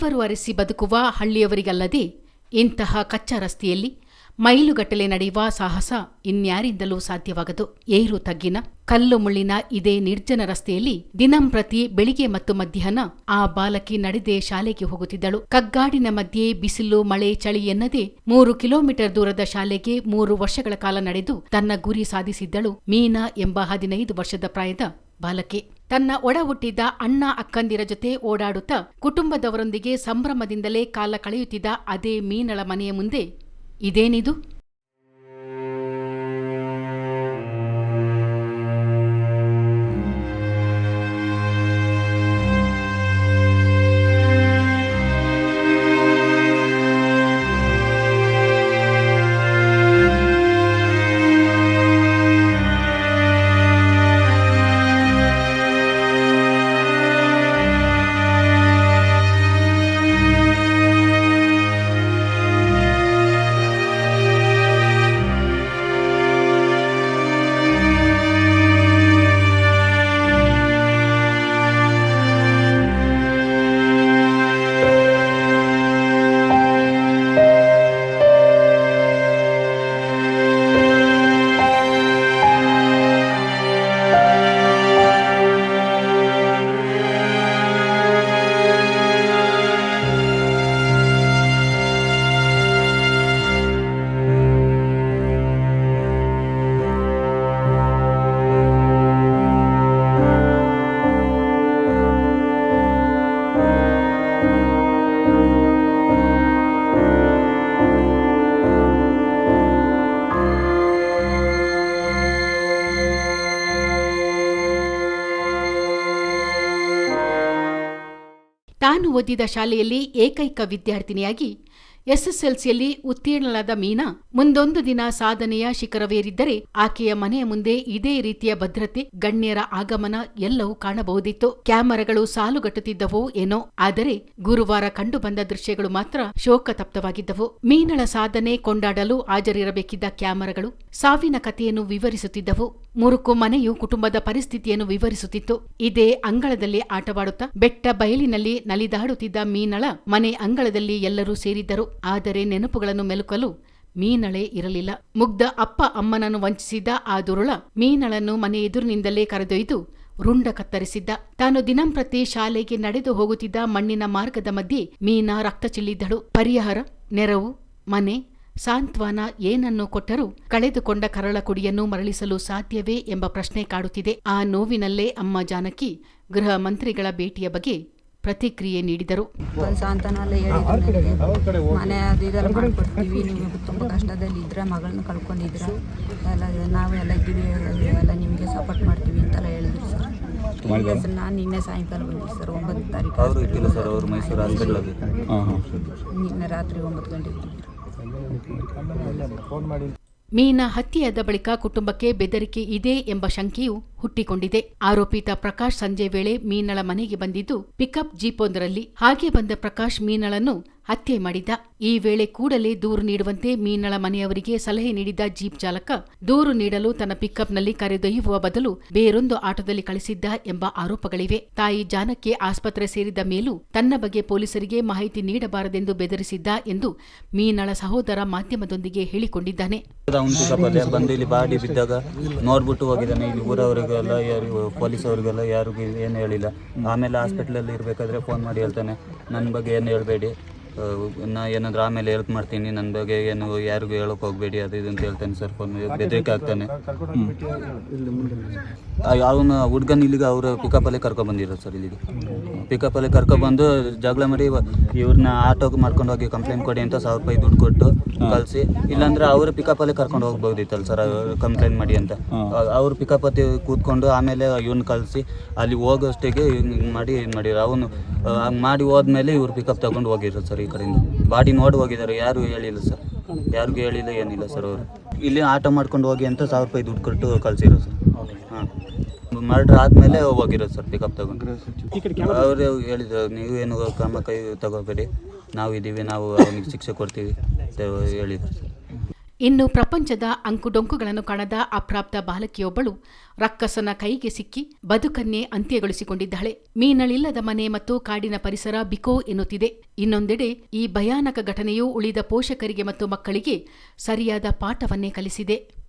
ದೇವರು ಅರಸಿ ಬದುಕುವ ಹಳ್ಳಿಯವರಿಗಲ್ಲದೆ ಇಂತಹ ಕಚ್ಚಾ ರಸ್ತೆಯಲ್ಲಿ ಮೈಲುಗಟ್ಟಲೆ ನಡೆಯುವ ಸಾಹಸ ಇನ್ಯಾರಿಂದಲೂ ಸಾಧ್ಯವಾಗದು. ಏರು ತಗ್ಗಿನ ಕಲ್ಲು ಮುಳ್ಳಿನ ಇದೇ ನಿರ್ಜನ ರಸ್ತೆಯಲ್ಲಿ ದಿನಂಪ್ರತಿ ಬೆಳಿಗ್ಗೆ ಮತ್ತು ಮಧ್ಯಾಹ್ನ ಆ ಬಾಲಕಿ ನಡೆದೇ ಶಾಲೆಗೆ ಹೋಗುತ್ತಿದ್ದಳು. ಕಗ್ಗಾಡಿನ ಮಧ್ಯೆ ಬಿಸಿಲು, ಮಳೆ, ಚಳಿ ಎನ್ನದೆ ಮೂರು ಕಿಲೋಮೀಟರ್ ದೂರದ ಶಾಲೆಗೆ ಮೂರು ವರ್ಷಗಳ ಕಾಲ ನಡೆದು ತನ್ನ ಗುರಿ ಸಾಧಿಸಿದ್ದಳು. ಮೀನಾ ಎಂಬ ಹದಿನೈದು ವರ್ಷದ ಪ್ರಾಯದ ಬಾಲಕಿ. ತನ್ನ ಒಡ ಹುಟ್ಟಿದ ಅಣ್ಣ ಅಕ್ಕಂದಿರ ಜೊತೆ ಓಡಾಡುತ್ತಾ ಕುಟುಂಬದವರೊಂದಿಗೆ ಸಂಭ್ರಮದಿಂದಲೇ ಕಾಲ ಕಳೆಯುತ್ತಿದ್ದ ಅದೇ ಮೀನಳ ಮನೆಯ ಮುಂದೆ ಇದೇನಿದು? ತಾನು ಓದಿದ ಶಾಲೆಯಲ್ಲಿ ಏಕೈಕ ವಿದ್ಯಾರ್ಥಿನಿಯಾಗಿ ಎಸ್ಎಸ್ಎಲ್ಸಿಯಲ್ಲಿ ಉತ್ತೀರ್ಣಳಾದ ಮೀನಾ, ಮುಂದೊಂದು ದಿನ ಸಾಧನೆಯ ಶಿಖರವೇರಿದ್ದರೆ ಆಕೆಯ ಮನೆಯ ಮುಂದೆ ಇದೇ ರೀತಿಯ ಭದ್ರತೆ, ಗಣ್ಯರ ಆಗಮನ ಎಲ್ಲವೂ ಕಾಣಬಹುದಿತ್ತು. ಕ್ಯಾಮರಾಗಳು ಸಾಲುಗಟ್ಟುತ್ತಿದ್ದವು ಏನೋ, ಆದರೆ ಗುರುವಾರ ಕಂಡುಬಂದ ದೃಶ್ಯಗಳು ಮಾತ್ರ ಶೋಕತಪ್ತವಾಗಿದ್ದವು. ಮೀನಳ ಸಾಧನೆ ಕೊಂಡಾಡಲು ಹಾಜರಿರಬೇಕಿದ್ದ ಕ್ಯಾಮರಾಗಳು ಸಾವಿನ ಕಥೆಯನ್ನು ವಿವರಿಸುತ್ತಿದ್ದವು. ಮುರುಕು ಮನೆಯು ಕುಟುಂಬದ ಪರಿಸ್ಥಿತಿಯನ್ನು ವಿವರಿಸುತ್ತಿತ್ತು. ಇದೇ ಅಂಗಳದಲ್ಲಿ ಆಟವಾಡುತ್ತಾ ಬೆಟ್ಟ ಬಯಲಿನಲ್ಲಿ ನಲಿದಾಡುತ್ತಿದ್ದ ಮೀನಳ ಮನೆ ಅಂಗಳದಲ್ಲಿ ಎಲ್ಲರೂ ಸೇರಿದ್ದರು. ಆದರೆ ನೆನಪುಗಳನ್ನು ಮೆಲುಕಲು ಮೀನಳೆ ಇರಲಿಲ್ಲ. ಮುಗ್ಧ ಅಪ್ಪ ಅಮ್ಮನನ್ನು ವಂಚಿಸಿದ್ದ ಆ ದುರುಳ ಮೀನಳನ್ನು ಮನೆ ಎದುರಿನಿಂದಲೇ ಕರೆದೊಯ್ದು ರುಂಡ ಕತ್ತರಿಸಿದ್ದ. ತಾನು ದಿನಂಪ್ರತಿ ಶಾಲೆಗೆ ನಡೆದು ಹೋಗುತ್ತಿದ್ದ ಮಣ್ಣಿನ ಮಾರ್ಗದ ಮಧ್ಯೆ ಮೀನಾ ರಕ್ತ ಚೆಲ್ಲಿದ್ದಳು. ಪರಿಹಾರ, ನೆರವು, ಮನೆ, ಸಾಂತ್ವನ ಏನನ್ನು ಕೊಟ್ಟರೂ ಕಳೆದುಕೊಂಡ ಕರಳ ಕುಡಿಯನ್ನು ಮರಳಿಸಲು ಸಾಧ್ಯವೇ ಎಂಬ ಪ್ರಶ್ನೆ ಕಾಡುತ್ತಿದೆ. ಆ ನೋವಿನಲ್ಲೇ ಅಮ್ಮ ಜಾನಕಿ ಗೃಹ ಮಂತ್ರಿಗಳ ಭೇಟಿಯ ಬಗ್ಗೆ ಪ್ರತಿಕ್ರಿಯೆ ನೀಡಿದರು. ಒಂದು ಸಾಂತ್ವನ ಹೇಳಿದ್ರು. ಮನೆ ಅದು ಇದೆಲ್ಲ ಮಾಡ್ಕೊಡ್ತೀವಿ ನೀವು ತುಂಬ ಕಷ್ಟದಲ್ಲಿ ಇದ್ರೆ ಮಗಳನ್ನ ಕಳ್ಕೊಂಡಿದ್ರ. ಎಲ್ಲ ನಾವೆಲ್ಲ ಇದ್ದೀವಿ ಎಲ್ಲ ನಿಮಗೆ ಸಪೋರ್ಟ್ ಮಾಡ್ತೀವಿ ಅಂತೆಲ್ಲ ಹೇಳಿದ್ರು ಸರ್. ನಾನು ನಿನ್ನೆ ಸಾಯಂಕಾಲ ಬಂದಿದ್ದೆ ಸರ್ ಒಂಬತ್ತು ತಾರೀಕು ಅವರು ಇದ್ದಿಲ್ಲ ಸರ್ ಅವರು ಮೈಸೂರು ಹಾಸ್ಪಿಟಲ್ ಅದು ಹಾಂ ಹಾಂ ನಿನ್ನೆ ರಾತ್ರಿ ಒಂಬತ್ತು ಗಂಟೆಗೆ ಬಂದಿದ್ರು ಮೀನಾ ಹತ್ಯೆಯಾದ ಬಳಿಕ ಕುಟುಂಬಕ್ಕೆ ಬೆದರಿಕೆ ಇದೆ ಎಂಬ ಶಂಕೆಯು ಹುಟ್ಟಿಕೊಂಡಿದೆ. ಆರೋಪಿತ ಪ್ರಕಾಶ್ ಸಂಜೆ ವೇಳೆ ಮೀನಳ ಮನೆಗೆ ಬಂದಿದ್ದು ಪಿಕಪ್ ಜೀಪೊಂದರಲ್ಲಿ. ಹಾಗೆ ಬಂದ ಪ್ರಕಾಶ್ ಮೀನಳನ್ನು ಹತ್ಯೆ ಮಾಡಿದ್ದ ಈ ವೇಳೆ ಕೂಡಲೇ ದೂರು ನೀಡುವಂತೆ ಮೀನಳ ಮನೆಯವರಿಗೆ ಸಲಹೆ ನೀಡಿದ್ದ ಜೀಪ್ ಚಾಲಕ, ದೂರು ನೀಡಲು ತನ್ನ ಪಿಕಪ್ನಲ್ಲಿ ಕರೆದೊಯ್ಯುವ ಬದಲು ಬೇರೊಂದು ಆಟೋದಲ್ಲಿ ಕಳಿಸಿದ್ದ ಎಂಬ ಆರೋಪಗಳಿವೆ. ತಾಯಿ ಜಾನಕ್ಕೆ ಆಸ್ಪತ್ರೆ ಸೇರಿದ ಮೇಲೂ ತನ್ನ ಬಗ್ಗೆ ಪೊಲೀಸರಿಗೆ ಮಾಹಿತಿ ನೀಡಬಾರದೆಂದು ಬೆದರಿಸಿದ್ದ ಎಂದು ಮೀನಳ ಸಹೋದರ ಮಾಧ್ಯಮದೊಂದಿಗೆ ಹೇಳಿಕೊಂಡಿದ್ದಾನೆ. ಅವ್ನು ಸ್ವಲ್ಪ ಬಂದು ಇಲ್ಲಿ ಬಾಡಿ ಬಿದ್ದಾಗ ನೋಡ್ಬಿಟ್ಟು ಹೋಗಿದ್ದಾನೆ. ಇಲ್ಲಿ ಊರವರಿಗೆಲ್ಲ ಯಾರಿಗೂ ಪೊಲೀಸ್ ಅವರಿಗೆಲ್ಲ ಯಾರಿಗೂ ಏನು ಹೇಳಿಲ್ಲ. ಆಮೇಲೆ ಹಾಸ್ಪಿಟ್ಲಲ್ಲಿ ಇರಬೇಕಾದ್ರೆ ಫೋನ್ ಮಾಡಿ ಹೇಳ್ತಾನೆ. ನನ್ನ ಬಗ್ಗೆ ಏನು ಹೇಳಬೇಡಿ. ನಾ ಏನಾದರೂ ಆಮೇಲೆ ಹೆಲ್ಪ್ ಮಾಡ್ತೀನಿ ನನ್ನ ಬಗ್ಗೆ ಏನು ಯಾರಿಗೂ ಹೇಳೋಕೆ ಹೋಗಬೇಡಿ ಅದು ಇದು ಅಂತ ಹೇಳ್ತೇನೆ ಸರ್ ಫೋನ್ ಬೆದರಿಕೆ ಆಗ್ತಾನೆ ಅವನು ಹುಡ್ಗನ್ ಇಲ್ಲಿಗೆ ಅವರು ಪಿಕಪ್ಪಲ್ಲೇ ಕರ್ಕೊಬಂದಿರೋದು ಸರ್ ಇಲ್ಲಿಗೆ. ಪಿಕಪ್ಪಲ್ಲೇ ಕರ್ಕೊಬಂದು ಜಗಳ ಮಾಡಿ ಇವ್ರನ್ನ ಆಟೋಗೆ ಮಾಡ್ಕೊಂಡು ಹೋಗಿ ಕಂಪ್ಲೇಂಟ್ ಕೊಡಿ ಅಂತ ಸಾವಿರ ರೂಪಾಯಿ ದುಡ್ಡು ಕೊಟ್ಟು ಕಳಿಸಿ. ಇಲ್ಲಾಂದ್ರೆ ಅವರು ಪಿಕಪ್ಪಲ್ಲೇ ಕರ್ಕೊಂಡು ಹೋಗ್ಬೋದಿತ್ತಲ್ಲ ಸರ್ ಕಂಪ್ಲೇಂಟ್ ಮಾಡಿ ಅಂತ. ಅವ್ರು ಪಿಕಪ್ ಹತ್ತಿ ಕೂತ್ಕೊಂಡು ಆಮೇಲೆ ಇವ್ನ ಕಳಿಸಿ ಅಲ್ಲಿ ಹೋಗೋಷ್ಟಿಗೆ ಹಿಂಗೆ ಮಾಡಿ ಇದ್ ಮಾಡಿದ್ರು ಅವನು ಮಾಡಿ ಹೋದ್ಮೇಲೆ ಇವ್ರು ಪಿಕಪ್ ತಗೊಂಡು ಹೋಗಿರೋದು ಸರ್ ಈ ಕಡೆಯಿಂದ. ಬಾಡಿ ನೋಡಿ ಹೋಗಿದ್ದಾರೆ. ಯಾರು ಹೇಳಿಲ್ಲ ಸರ್. ಯಾರಿಗೂ ಹೇಳಿಲ್ಲ, ಏನಿಲ್ಲ ಸರ್ ಅವರು. ಇಲ್ಲಿ ಆಟೋ ಮಾಡ್ಕೊಂಡು ಹೋಗಿ ಅಂತ ಸಾವಿರ ರೂಪಾಯಿ ದುಡ್ಡು ಕೊಟ್ಟು ಕಳಿಸಿರೋ ಸರ್. ಹಾಂ. ಮರ್ಡ್ರ್ ಆದಮೇಲೆ ಹೋಗಿರೋದು ಸರ್ ಪಿಕಪ್ ತಗೊಂಡು. ಅವರು ಹೇಳಿದ್ರು, ನೀವು ಏನು ಕ್ರಮ ಕೈ, ತಗೋಬೇಡಿ. ನಾವು ಇದ್ದೀವಿ ನಾವು ಅವನಿಗೆ ಶಿಕ್ಷೆ ಕೊಡ್ತೀವಿ. ಹೇಳಿದ್ರು ಸರ್. ಇನ್ನು ಪ್ರಪಂಚದ ಅಂಕುಡೊಂಕುಗಳನ್ನು ಕಾಣದ ಅಪ್ರಾಪ್ತ ಬಾಲಕಿಯೊಬ್ಬಳು ರಕ್ಕಸನ ಕೈಗೆ ಸಿಕ್ಕಿ ಬದುಕನ್ನೇ ಅಂತ್ಯಗೊಳಿಸಿಕೊಂಡಿದ್ದಾಳೆ. ಮೀನಳಿಲ್ಲದ ಮನೆ ಮತ್ತು ಕಾಡಿನ ಪರಿಸರ ಬಿಕೋ ಎನ್ನುತ್ತಿದೆ. ಇನ್ನೊಂದೆಡೆ ಈ ಭಯಾನಕ ಘಟನೆಯು ಉಳಿದ ಪೋಷಕರಿಗೆ ಮತ್ತು ಮಕ್ಕಳಿಗೆ ಸರಿಯಾದ ಪಾಠವನ್ನೇ ಕಲಿಸಿದೆ.